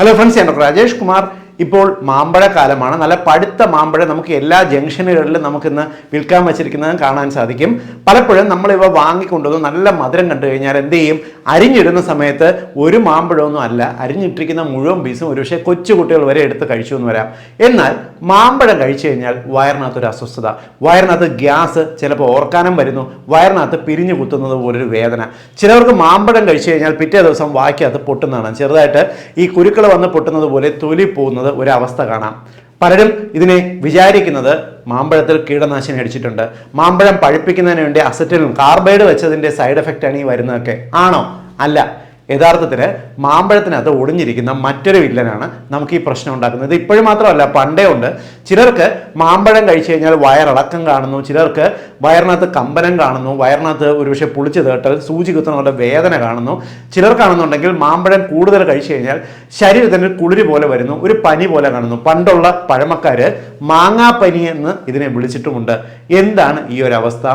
Hello friends, I am Rajesh Kumar. ഇപ്പോൾ മാമ്പഴ കാലമാണ്. നല്ല പഴുത്ത മാമ്പഴം നമുക്ക് എല്ലാ ജംഗ്ഷനുകളിലും നമുക്കിന്ന് വിൽക്കാൻ വെച്ചിരിക്കുന്നതും കാണാൻ സാധിക്കും. പലപ്പോഴും നമ്മൾ ഇവ വാങ്ങിക്കൊണ്ടുവന്ന് നല്ല മധുരം കണ്ടു കഴിഞ്ഞാൽ എന്ത് ചെയ്യും? അരിഞ്ഞിടുന്ന സമയത്ത് ഒരു മാമ്പഴമൊന്നും അല്ല അരിഞ്ഞിട്ടിരിക്കുന്ന മുഴുവൻ പീസും ഒരുപക്ഷെ കൊച്ചു കുട്ടികൾ വരെ എടുത്ത് കഴിച്ചു എന്ന് വരാം. എന്നാൽ മാമ്പഴം കഴിച്ചു കഴിഞ്ഞാൽ വയറിനകത്തൊരു അസ്വസ്ഥത വയറിനകത്ത് ഗ്യാസ് ചിലപ്പോൾ ഓർക്കാനം വരുന്നു വയറിനകത്ത് പിരിഞ്ഞു കുത്തുന്നത് പോലൊരു വേദന. ചിലവർക്ക് മാമ്പഴം കഴിച്ചു കഴിഞ്ഞാൽ പിറ്റേ ദിവസം വായ്ക്കകത്ത് പൊട്ടുന്നതാണ്. ചെറുതായിട്ട് ഈ കുരുക്കൾ വന്ന് പൊട്ടുന്നത് പോലെ തൊലി പോകുന്നത് ഒരവസ്ഥ കാണാം. പലരും ഇതിനെ വിചാരിക്കുന്നത് മാമ്പഴത്തിൽ കീടനാശിനി അടിച്ചിട്ടുണ്ട്. മാമ്പഴം പഴുപ്പിക്കുന്നതിന് വേണ്ടി അസറ്റിലും കാർബൈഡ് വെച്ചതിന്റെ സൈഡ് എഫക്റ്റാണ് ഈ വരുന്നതൊക്കെ. ആണോ? അല്ല. യഥാർത്ഥത്തിൽ മാമ്പഴത്തിനകത്ത് ഒളിഞ്ഞിരിക്കുന്ന മറ്റൊരു വില്ലനാണ് നമുക്ക് ഈ പ്രശ്നം ഉണ്ടാക്കുന്നത്. ഇപ്പോഴും മാത്രമല്ല പണ്ടേ ഉണ്ട്. ചിലർക്ക് മാമ്പഴം കഴിച്ചു കഴിഞ്ഞാൽ വയറിളക്കം കാണുന്നു ചിലർക്ക് വയറിനകത്ത് കമ്പനം കാണുന്നു വയറിനകത്ത് ഒരുപക്ഷെ പുളിച്ച് തേട്ടൽ സൂചി കുത്തുന്നവരുടെ വേദന കാണുന്നു. ചിലർക്കാണെന്നുണ്ടെങ്കിൽ മാമ്പഴം കൂടുതൽ കഴിച്ചു കഴിഞ്ഞാൽ ശരീരത്തിന് കുളിരി പോലെ വരുന്നു ഒരു പനി പോലെ കാണുന്നു. പണ്ടുള്ള പഴമക്കാര് മാങ്ങാപ്പനി എന്ന് ഇതിനെ വിളിച്ചിട്ടുമുണ്ട്. എന്താണ് ഈ ഒരു അവസ്ഥ?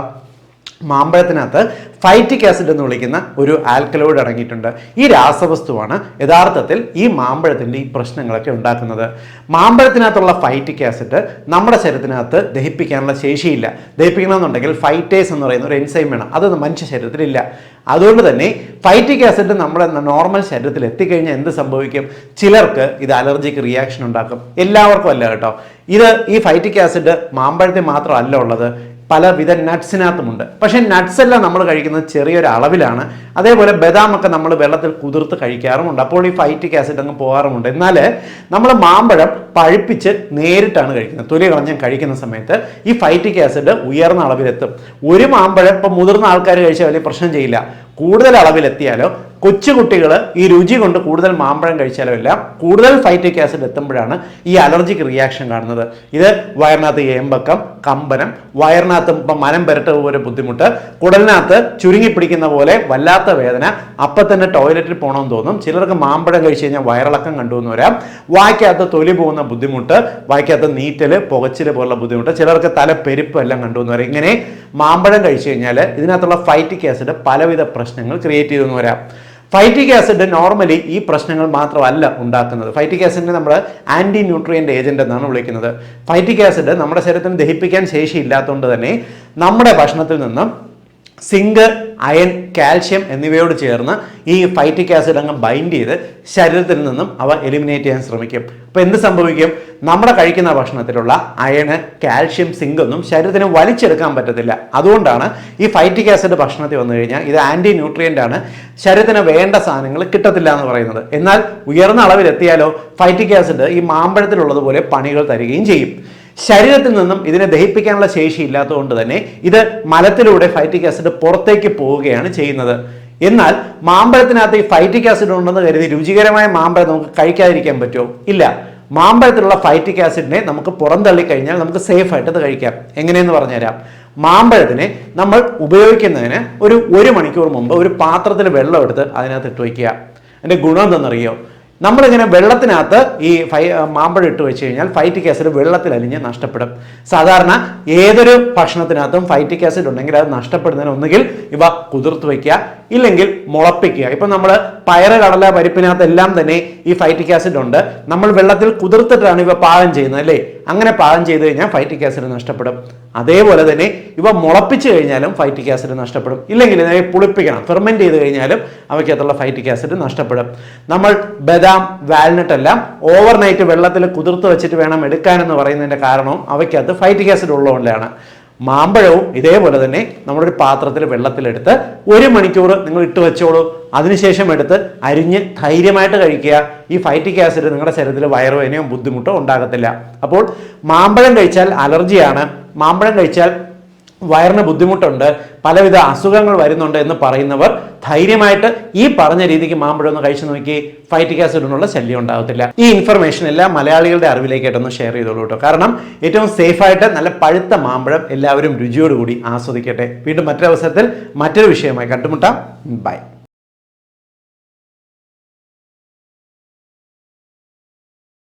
മാമ്പഴത്തിനകത്ത് ഫൈറ്റിക് ആസിഡ് എന്ന് വിളിക്കുന്ന ഒരു ആൽക്കലോയിഡ് അടങ്ങിയിട്ടുണ്ട്. ഈ രാസവസ്തുവാണ് യഥാർത്ഥത്തിൽ ഈ മാമ്പഴത്തിന്റെ ഈ പ്രശ്നങ്ങളൊക്കെ ഉണ്ടാക്കുന്നത്. മാമ്പഴത്തിനകത്തുള്ള ഫൈറ്റിക് ആസിഡ് നമ്മുടെ ശരീരത്തിനകത്ത് ദഹിപ്പിക്കാനുള്ള ശേഷിയില്ല. ദഹിപ്പിക്കണമെന്നുണ്ടെങ്കിൽ ഫൈറ്റേസ് എന്ന് പറയുന്ന ഒരു എൻസൈം വേണം. അതൊന്നും മനുഷ്യ ശരീരത്തിലില്ല. അതുകൊണ്ട് തന്നെ ഫൈറ്റിക് ആസിഡ് നമ്മുടെ നോർമൽ ശരീരത്തിൽ എത്തിക്കഴിഞ്ഞാൽ എന്ത് സംഭവിക്കും? ചിലർക്ക് ഇത് അലർജിക്ക് റിയാക്ഷൻ ഉണ്ടാക്കും. എല്ലാവർക്കും അല്ല കേട്ടോ. ഇത് ഈ ഫൈറ്റിക് ആസിഡ് മാമ്പഴത്തിൽ മാത്രമല്ല ഉള്ളത്. പലവിധ നട്ട്സിനകത്തുമുണ്ട്. പക്ഷേ നട്ട്സ് എല്ലാം നമ്മൾ കഴിക്കുന്നത് ചെറിയൊരു അളവിലാണ്. അതേപോലെ ബദാമൊക്കെ നമ്മൾ വെള്ളത്തിൽ കുതിർത്ത് കഴിക്കാറുമുണ്ട്. അപ്പോൾ ഈ ഫൈറ്റിക് ആസിഡ് അങ്ങ് പോകാറുമുണ്ട്. എന്നാൽ നമ്മൾ മാമ്പഴം പഴുപ്പിച്ച് നേരിട്ടാണ് കഴിക്കുന്നത്. തൊലി കളഞ്ഞാൽ കഴിക്കുന്ന സമയത്ത് ഈ ഫൈറ്റിക് ആസിഡ് ഉയർന്ന അളവിലെത്തും. ഒരു മാമ്പഴം ഇപ്പം മുതിർന്ന ആൾക്കാർ കഴിച്ചാൽ വലിയ പ്രശ്നം ചെയ്യില്ല. കൂടുതൽ അളവിലെത്തിയാലോ കൊച്ചുകുട്ടികൾ ഈ രുചി കൊണ്ട് കൂടുതൽ മാമ്പഴം കഴിച്ചാലുമില്ല കൂടുതൽ ഫൈറ്റിക് ആസിഡ് എത്തുമ്പോഴാണ് ഈ അലർജിക് റിയാക്ഷൻ കാണുന്നത്. ഇത് വയറിനകത്ത് ഏമ്പക്കം കമ്പനം വയറിനകത്ത് ഇപ്പം മനം പുരട്ട പോലെ ബുദ്ധിമുട്ട് കുടലിനകത്ത് ചുരുങ്ങി പിടിക്കുന്ന പോലെ വല്ലാത്ത വേദന അപ്പം തന്നെ ടോയ്ലറ്റിൽ പോകണമെന്ന് തോന്നും. ചിലർക്ക് മാമ്പഴം കഴിച്ചു കഴിഞ്ഞാൽ വയറിളക്കം കണ്ടുവന്ന് വരാം. വായ്ക്കകത്ത് തൊലി പോകുന്ന ബുദ്ധിമുട്ട് വായ്ക്കകത്ത് നീറ്റൽ പുകച്ചിൽ പോലുള്ള ബുദ്ധിമുട്ട് ചിലർക്ക് തല പെരുപ്പ് എല്ലാം കണ്ടുവന്ന് വരാം. ഇങ്ങനെ മാമ്പഴം കഴിച്ചു കഴിഞ്ഞാൽ ഇതിനകത്തുള്ള ഫൈറ്റിക് ആസിഡ് പലവിധ പ്രശ്നങ്ങൾ ക്രിയേറ്റ് ചെയ്തെന്ന് വരാം. ഫൈറ്റിക് ആസിഡ് നോർമലി ഈ പ്രശ്നങ്ങൾ മാത്രമല്ല ഉണ്ടാക്കുന്നത്. ഫൈറ്റിക് ആസിഡിനെ നമ്മൾ ആന്റി ന്യൂട്രിയന്റ് ഏജന്റ് എന്നാണ് വിളിക്കുന്നത്. ഫൈറ്റിക് ആസിഡ് നമ്മുടെ ശരീരത്തിന് ദഹിപ്പിക്കാൻ ശേഷിയില്ലാത്തതുകൊണ്ട് തന്നെ നമ്മുടെ ഭക്ഷണത്തിൽ നിന്നും സിങ്ക് അയൺ കാൽഷ്യം എന്നിവയോട് ചേർന്ന് ഈ ഫൈറ്റിക് ആസിഡ് അങ്ങ് ബൈൻഡ് ചെയ്ത് ശരീരത്തിൽ നിന്നും അവ എലിമിനേറ്റ് ചെയ്യാൻ ശ്രമിക്കും. അപ്പോൾ എന്ത് സംഭവിക്കും? നമ്മുടെ കഴിക്കുന്ന ഭക്ഷണത്തിലുള്ള അയണ് കാൽഷ്യം സിങ്ക് ഒന്നും ശരീരത്തിന് വലിച്ചെടുക്കാൻ പറ്റത്തില്ല. അതുകൊണ്ടാണ് ഈ ഫൈറ്റിക് ആസിഡ് ഭക്ഷണത്തിൽ വന്നു കഴിഞ്ഞാൽ ഇത് ആന്റി ന്യൂട്രിയന്റ് ആണ്. ശരീരത്തിന് വേണ്ട സാധനങ്ങൾ കിട്ടത്തില്ല എന്ന് പറയുന്നത്. എന്നാൽ ഉയർന്ന അളവിലെത്തിയാലോ ഫൈറ്റിക് ആസിഡ് ഈ മാമ്പഴത്തിലുള്ളതുപോലെ പണികൾ തരികയും ചെയ്യും. ശരീരത്തിൽ നിന്നും ഇതിനെ ദഹിപ്പിക്കാനുള്ള ശേഷി ഇല്ലാത്തതുകൊണ്ട് തന്നെ ഇത് മലത്തിലൂടെ ഫൈറ്റിക് ആസിഡ് പുറത്തേക്ക് പോവുകയാണ് ചെയ്യുന്നത്. എന്നാൽ മാമ്പഴത്തിനകത്ത് ഈ ഫൈറ്റിക് ആസിഡ് ഉണ്ടെന്ന് കരുതി രുചികരമായ മാമ്പഴം നമുക്ക് കഴിക്കാതിരിക്കാൻ പറ്റുമോ? ഇല്ല. മാമ്പഴത്തിലുള്ള ഫൈറ്റിക് ആസിഡിനെ നമുക്ക് പുറന്തള്ളി കഴിഞ്ഞാൽ നമുക്ക് സേഫ് ആയിട്ട് അത് കഴിക്കാം. എങ്ങനെയെന്ന് പറഞ്ഞുതരാം. മാമ്പഴത്തിനെ നമ്മൾ ഉപയോഗിക്കുന്നതിന് ഒരു ഒരു മണിക്കൂർ മുമ്പ് ഒരു പാത്രത്തിൽ വെള്ളം എടുത്ത് അതിനകത്ത് ഇട്ട് വയ്ക്കുക. അതിന്റെ ഗുണം എന്തെന്നറിയോ? നമ്മളിങ്ങനെ വെള്ളത്തിനകത്ത് ഈ ഫൈ മാമ്പഴം ഇട്ട് വെച്ച് കഴിഞ്ഞാൽ ഫൈറ്റിക് ആസിഡ് വെള്ളത്തിൽ അലിഞ്ഞ് നഷ്ടപ്പെടും. സാധാരണ ഏതൊരു ഭക്ഷണത്തിനകത്തും ഫൈറ്റിക് ആസിഡ് ഉണ്ടെങ്കിൽ അത് നഷ്ടപ്പെടുന്നതിന് ഒന്നുകിൽ ഇവ കുതിർത്ത് വയ്ക്കുക ഇല്ലെങ്കിൽ മുളപ്പിക്കുക. ഇപ്പം നമ്മൾ പയറ് കടല പരിപ്പിനകത്ത് എല്ലാം തന്നെ ഈ ഫൈറ്റിക് ആസിഡ് ഉണ്ട്. നമ്മൾ വെള്ളത്തിൽ കുതിർത്തിട്ടാണ് ഇവ പാകം ചെയ്യുന്നത് അല്ലേ? അങ്ങനെ പാകം ചെയ്ത് കഴിഞ്ഞാൽ ഫൈറ്റിക് ആസിഡ് നഷ്ടപ്പെടും. അതേപോലെ തന്നെ ഇവ മുളപ്പിച്ച് കഴിഞ്ഞാലും ഫൈറ്റിക് ആസിഡ് നഷ്ടപ്പെടും. ഇല്ലെങ്കിൽ ഇതിനെ പുളിപ്പിക്കണം ഫെർമെന്റ് ചെയ്ത് കഴിഞ്ഞാലും അവയ്ക്കകത്തുള്ള ഫൈറ്റിക് ആസിഡ് നഷ്ടപ്പെടും. നമ്മൾ ബദാം വാൽനട്ട് എല്ലാം ഓവർനൈറ്റ് വെള്ളത്തിൽ കുതിർത്ത് വെച്ചിട്ട് വേണം എടുക്കാനെന്ന് പറയുന്നതിന്റെ കാരണവും അവയ്ക്കകത്ത് ഫൈറ്റിക് ആസിഡ് ഉള്ളതുകൊണ്ടാണ്. മാമ്പഴവും ഇതേപോലെ തന്നെ നമ്മളൊരു പാത്രത്തിൽ വെള്ളത്തിലെടുത്ത് ഒരു മണിക്കൂർ നിങ്ങൾ ഇട്ട് വെച്ചോളൂ. അതിനുശേഷം എടുത്ത് അരിഞ്ഞ് ധൈര്യമായിട്ട് കഴിക്കുക. ഈ ഫൈറ്റിക് ആസിഡ് നിങ്ങളുടെ ശരീരത്തിൽ വയറുവേനയോ ബുദ്ധിമുട്ടോ ഉണ്ടാകത്തില്ല. അപ്പോൾ മാമ്പഴം കഴിച്ചാൽ അലർജിയാണ്. മാമ്പഴം കഴിച്ചാൽ വയറിന് ബുദ്ധിമുട്ടുണ്ട് പലവിധ അസുഖങ്ങൾ വരുന്നുണ്ട് എന്ന് പറയുന്നവർ ധൈര്യമായിട്ട് ഈ പറഞ്ഞ രീതിക്ക് മാമ്പഴം ഒന്ന് കഴിച്ചു നോക്കി ഫൈറ്റിക് ആസിഡിനുള്ള ശല്യം ഉണ്ടാകത്തില്ല. ഈ ഇൻഫർമേഷൻ എല്ലാം മലയാളികളുടെ അറിവിലേക്കായിട്ടൊന്ന് ഷെയർ ചെയ്തോളൂ കേട്ടോ. കാരണം ഏറ്റവും സേഫായിട്ട് നല്ല പഴുത്ത മാമ്പഴം എല്ലാവരും രുചിയോടുകൂടി ആസ്വദിക്കട്ടെ. വീണ്ടും മറ്റൊരവസരത്തിൽ മറ്റൊരു വിഷയമായി കണ്ടുമുട്ടാം. ബൈ